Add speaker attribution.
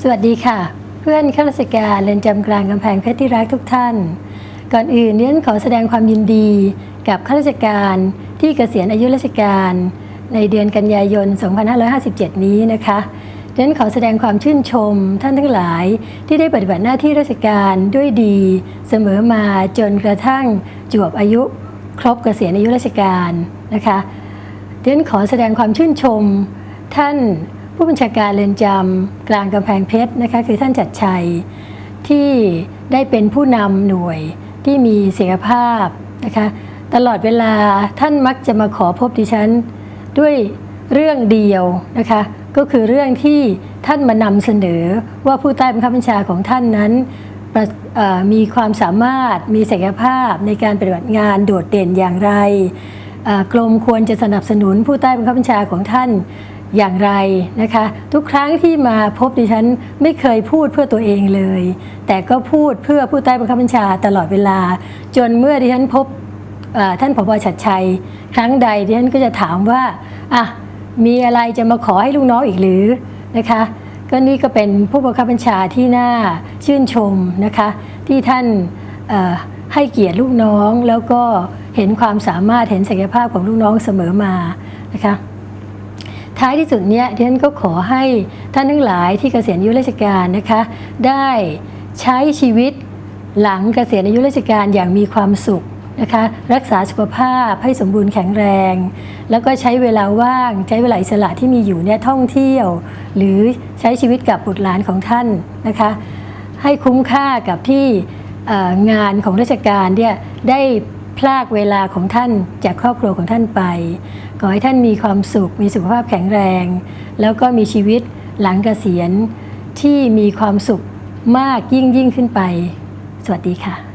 Speaker 1: สวัสดีค่ะ เพื่อนข้าราชการเรือนจำกลางกำแพงเพชรที่รักทุกท่าน ก่อนอื่นเน้นขอแสดงความยินดี กับข้าราชการที่เกษียณอายุราชการ ในเดือนกันยายน 2557 นี้นะคะเน้นขอแสดงความชื่นชมท่านทั้งหลายที่ได้ปฏิบัติหน้าที่ราชการด้วยดี เสมอมาจนกระทั่งจวบอายุครบเกษียณอายุราชการนะคะเดนขอแสดงความชื่นชมท่าน ผู้บัญชาการเรือนจำกลางกำแพงเพชรนะคะคือท่านจัดชัยที่ได้เป็นผู้นำหน่วยที่มีศักยภาพนะคะตลอดเวลาท่านมักจะมาขอพบดิฉัน ด้วยเรื่องเดียวนะคะก็คือเรื่องที่ท่านมานำเสนอว่าผู้ใต้บังคับบัญชาของท่านนั้นมีความสามารถมีศักยภาพในการปฏิบัติงานโดดเด่นอย่างไรกรมควรจะสนับสนุนผู้ใต้บังคับบัญชาของท่าน อย่างไรนะคะ ทุกครั้งที่มาพบดิฉันไม่เคยพูดเพื่อตัวเองเลย แต่ก็พูดเพื่อผู้ใต้บังคับบัญชาตลอดเวลา จนเมื่อดิฉันพบท่านผบชัดชัย ครั้งใดดิฉันก็จะถามว่าอะมีอะไรจะมาขอให้ลูกน้องอีกหรือนะคะก็นี่ก็เป็นผู้บังคับบัญชาที่น่าชื่นชมนะคะ ที่ท่านให้เกียรติลูกน้องแล้วก็เห็นความสามารถเห็นศักยภาพของลูกน้องเสมอมานะคะ ท้ายที่สุดเนี้ยดิฉันก็ขอให้ท่านทั้งหลายที่เกษียณอายุราชการนะคะ ได้ใช้ชีวิตหลังเกษียณอายุราชการอย่างมีความสุขนะคะรักษาสุขภาพให้สมบูรณ์แข็งแรง แล้วก็ใช้เวลาว่าง ใช้เวลาอิสระที่มีอยู่เนี่ยท่องเที่ยว หรือใช้ชีวิตกับบุตรหลานของท่านนะคะ ให้คุ้มค่ากับที่งานของราชการเนี่ยได้ พลากเวลาของท่านจากครอบครัวของท่านไป ขอให้ท่านมีความสุข มีสุขภาพแข็งแรง แล้วก็มีชีวิตหลังเกษียณที่มีความสุขมากยิ่งยิ่งขึ้นไป สวัสดีค่ะ